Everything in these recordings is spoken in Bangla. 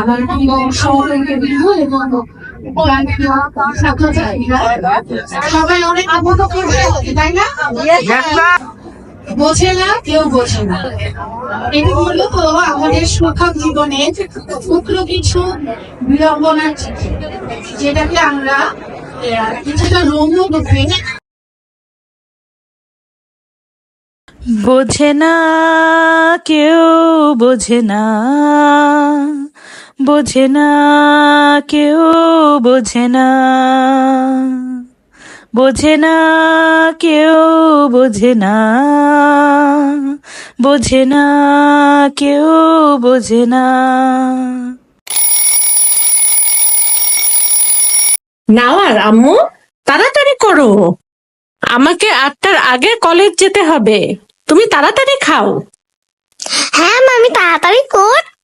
আমার প্রিয় সহকর্মী এবং সবাই অনেক আনন্দ করছে তাই না? বোঝে না কেউ বোঝে না। এটা হলো আমাদের সুখক জীবনে ক্ষুদ্র কিছু বিড়ম্বনার চিঠি যেটাকে আমরা কিছুটা রম্য রূপে বোঝে না কেউ বোঝে না। বোঝে না কেউ বোঝে না। বোঝে না কেউ বোঝে না। বোঝে না কেউ বোঝে না। নাওয়ার আম্মু তাড়াতাড়ি করো। আমাকে আটটার আগে কলেজ যেতে হবে। তুমি তাড়াতাড়ি খাও। হ্যাঁ মা, আমি তাড়াতাড়ি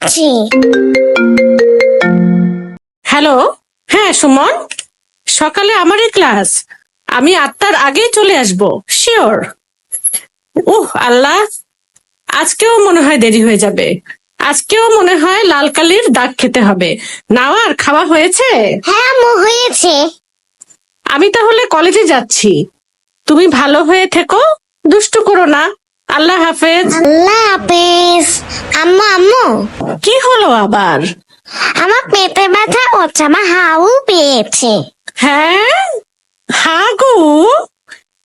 করছি হ্যালো হ্যাঁ সুমন। সকালে আমারই ক্লাস আমি আটটার আগেই চলে আসব। শিওর উহ আল্লাহ। আজকেও মনে হয় দেরি হয়ে যাবে। আজকেও মনে হয় লাল কালির দাগ খেতে হবে। নাওয়ার খাওয়া হয়েছে? হ্যাঁ হয়েছে। আমি তাহলে কলেজে যাচ্ছি। তুমি ভালো হয়ে থেকো। দুষ্টু করো না। আল্লাহ হাফেজ। আল্লাহ হাফেজ। আম্মু আম্মু। কি হলো আবার? আমার পেটে ব্যথা হচ্ছে আমার হাউ পেয়েছে। হ্যাঁ? হাগু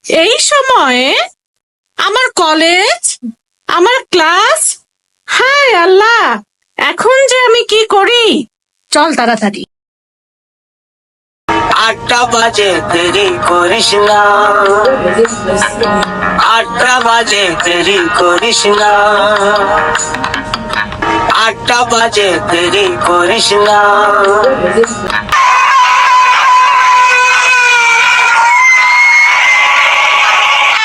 এই সময়ে আমার কলেজ আমার ক্লাস? হায় আল্লাহ! এখন যে আমি কি করি? চল তাড়াতাড়ি। আটটা বাজে দেরি করিস না। আটটা বাজে, দেরি করিস না। আটটা বাজে, দেরি করিস না।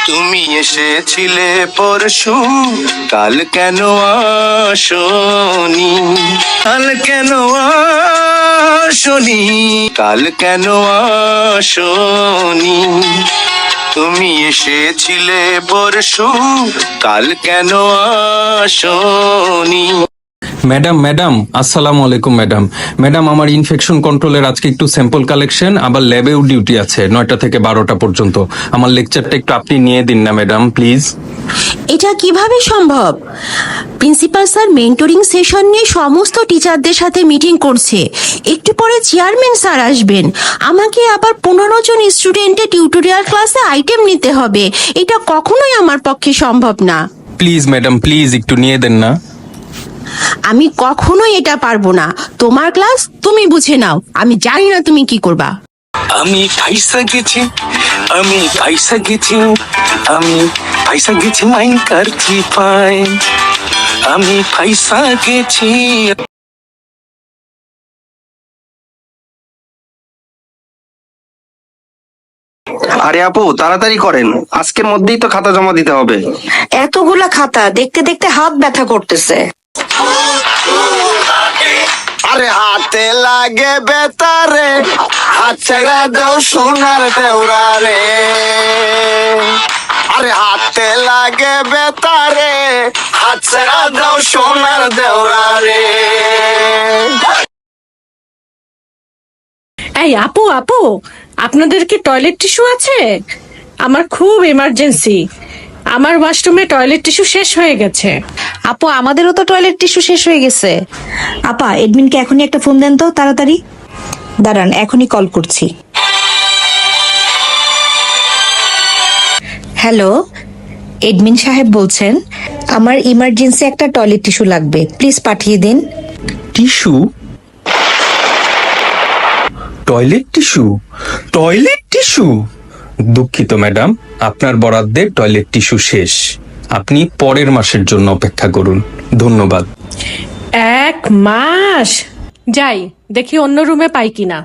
তুমি এসেছিলে পরশু, কাল কেন আসনি? কাল কেন আসনি? কাল কেন আসনি? তুমি এসেছিলে পরশু কাল কেন আসনি? ম্যাডাম ম্যাডাম আসসালামু আলাইকুম ম্যাডাম ম্যাডাম আমার ইনফেকশন কন্ট্রোলের আজকে একটু স্যাম্পল কালেকশন আবার ল্যাবেও ডিউটি আছে নয়টা থেকে বারোটা পর্যন্ত। আমার লেকচারটা একটু আপনি নিয়ে দিন না ম্যাডাম প্লিজ এটা কীভাবে সম্ভব? প্রিন্সিপাল স্যার মেন্টরিং সেশন নিয়ে সমস্ত টিচারদের সাথে মিটিং করছে। একটু পরে চেয়ারম্যান স্যার আসবেন। আমাকে আবার পনেরো জন স্টুডেন্টের টিউটোরিয়াল ক্লাসে আইটেম নিতে হবে। এটা কখনোই আমার পক্ষে সম্ভব না। প্লিজ ম্যাডাম প্লিজ একটু নিয়ে দেন না। আমি কখনোই এটা পারব না। তোমার ক্লাস তুমি বুঝে নাও। আমি জানি না তুমি কি করবা। আমি পয়সা গেছি আমি পয়সা গেছি আমি পয়সা গেছি মাইন কারছি পাই আমি পয়সা গেছি। আরে আপু তাড়াতাড়ি করেন। আজকের মধ্যেই তো খাতা জমা দিতে হবে। এতগুলা খাতা দেখতে দেখতে হাত ব্যথা করতেছে। আরে হাতে লাগে বেতারে, হাত ছেড়ে দেও সোনার দেওরা রে আরে হাতে লাগে বেতারে, হাত ছেড়ে দেও সোনার দেওরা রে এই আপু আপু, আপনাদের কি টয়লেট টিস্যু আছে? আমার খুব এমার্জেন্সি আমার ওয়াশরুমে টয়লেট টিস্যু শেষ হয়ে গেছে। আপু আমাদেরও তো টয়লেট টিস্যু শেষ হয়ে গেছে। আপা এডমিনকে এখনই একটা ফোন দেন তো তাড়াতাড়ি। দাঁড়ান এখনই কল করছি। হ্যালো এডমিন সাহেব বলছেন আমার ইমার্জেন্সি একটা টয়লেট টিস্যু লাগবে। প্লিজ পাঠিয়ে দিন। Tissue toilet tissue toilet tissue দুঃখিত ম্যাডাম। আপনার বরাদ্দে টয়লেট টিস্যু শেষ। আপনি পরের মাসের জন্য অপেক্ষা করুন। ধন্যবাদ। এক মাস? যাই দেখি অন্য রুমে পাই কিনা।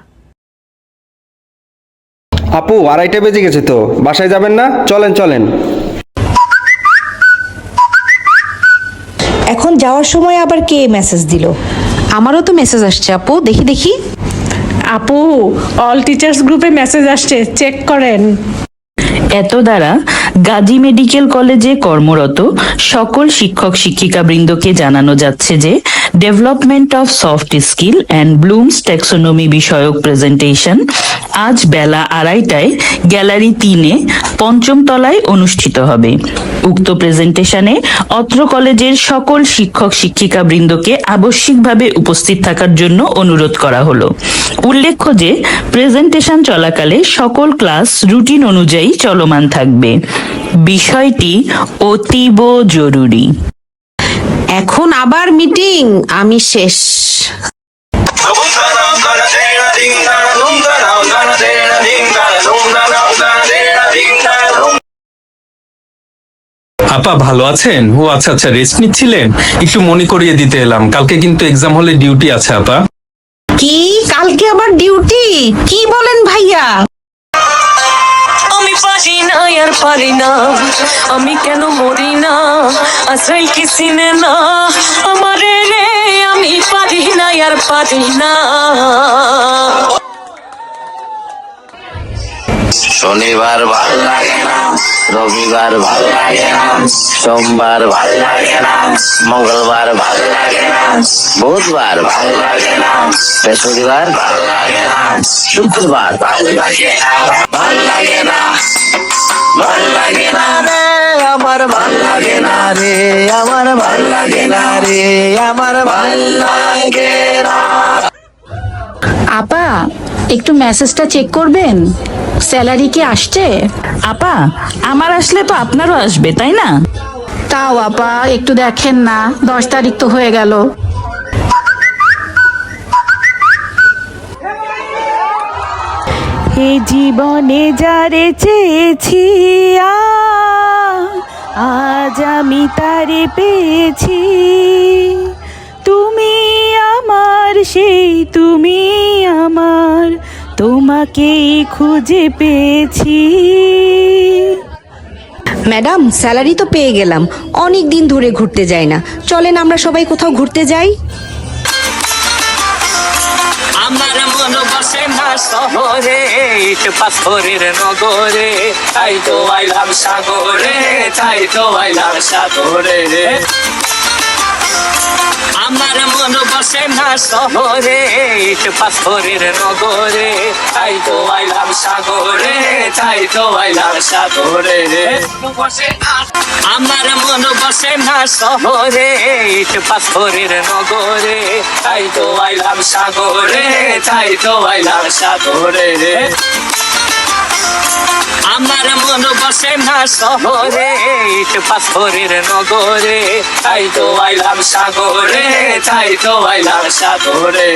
আপু আড়াইটা বেজে গেছে তো। বাসায় যাবেন না? চলেন চলেন। এখন যাওয়ার সময় আবার কে মেসেজ দিল? আমারও তো মেসেজ আসছে আপু। দেখি দেখি। আপু অল টিচার্স গ্রুপে মেসেজ আসছে চেক করেন। এত দ্বারা গাজী মেডিকেল কলেজে কর্মরত সকল শিক্ষক শিক্ষিকা বৃন্দকে জানানো যাচ্ছে যে development of soft skill and Bloom's taxonomy বিষয়ক প্রেজেন্টেশন আজ বেলা আড়াইটায় গ্যালারি তিনে পঞ্চম তলায় অনুষ্ঠিত হবে। উক্ত প্রেজেন্টেশনে অত্র কলেজের সকল শিক্ষক শিক্ষিকা বৃন্দকে আবশ্যিকভাবে উপস্থিত থাকার জন্য অনুরোধ করা হলো। উল্লেখ্য যে প্রেজেন্টেশন চলাকালে সকল ক্লাস রুটিন অনুযায়ী চলমান থাকবে। বিষয়টি অতীব জরুরি। এখন আবার মিটিং আমি শেষ। আপা ভালো আছেন? ও আচ্ছা আচ্ছা রেস্ট নিচ্ছিলেন? একটু মনে করিয়ে দিতে এলাম। কালকে কিন্তু এক্সাম হলে ডিউটি আছে আপা। কি? কালকে আবার ডিউটি কি বলেন ভাইয়া? না আর পারি না। আমি কেন মরি না? আসাই কি চিনে না আমারে রে, আমি পারি না আর পারি না। শনিবার ভালো লাগে না। রবিবার ভালো লাগে না। সোমবার ভালো লাগে না। মঙ্গলবার ভালো লাগে না। বুধবার ভালো লাগে না। বৃহস্পতিবার লাগে না। শুক্রবার ভালো লাগে না। লাগে না। লাগে না রে, আমার ভালো লাগে না রে, আমার ভালো লাগে না রে, আমার ভালো লাগে না। আপা, একটু মেসেজটা চেক করবেন? স্যালারি কি আসছে? আপা আমার আসলে তো আপনারও আসবে তাই না? তাও আপা একটু দেখেন না দশ তারিখ তো হয়ে গেল। হে জীবনে যারে চেয়েছি আজ আমি তারে পেয়েছি। তুমি আমার সেই তুমি আমার। তোমাকেই খুঁজে পেয়েছি। ম্যাডাম স্যালারি তো পেয়ে গেলাম। অনেক দিন ধরে ঘুরতে যাই না। চলেন আমরা সবাই কোথাও ঘুরতে যাই। আমার মন বসে না শহরে ইট পাথরের নগরে। তাই তো আইলাম সাগরে তাই তো আইলাম সাগরে। আমার মন বসে না শহরে পাথরের নগরে। তাই তো আইলাম সাগরে, তাই তো আইলাম সাগরে। আমার মন বসে না শহরে পাথরের নগরে। তাই তো আইলাম সাগরে, তাই তো আইলাম সাগরে। আমার মন বসে না শহরে পাথরের নগরে। তাই তো আইলাম সাগরে, তাই তো আইলাম সাগরে।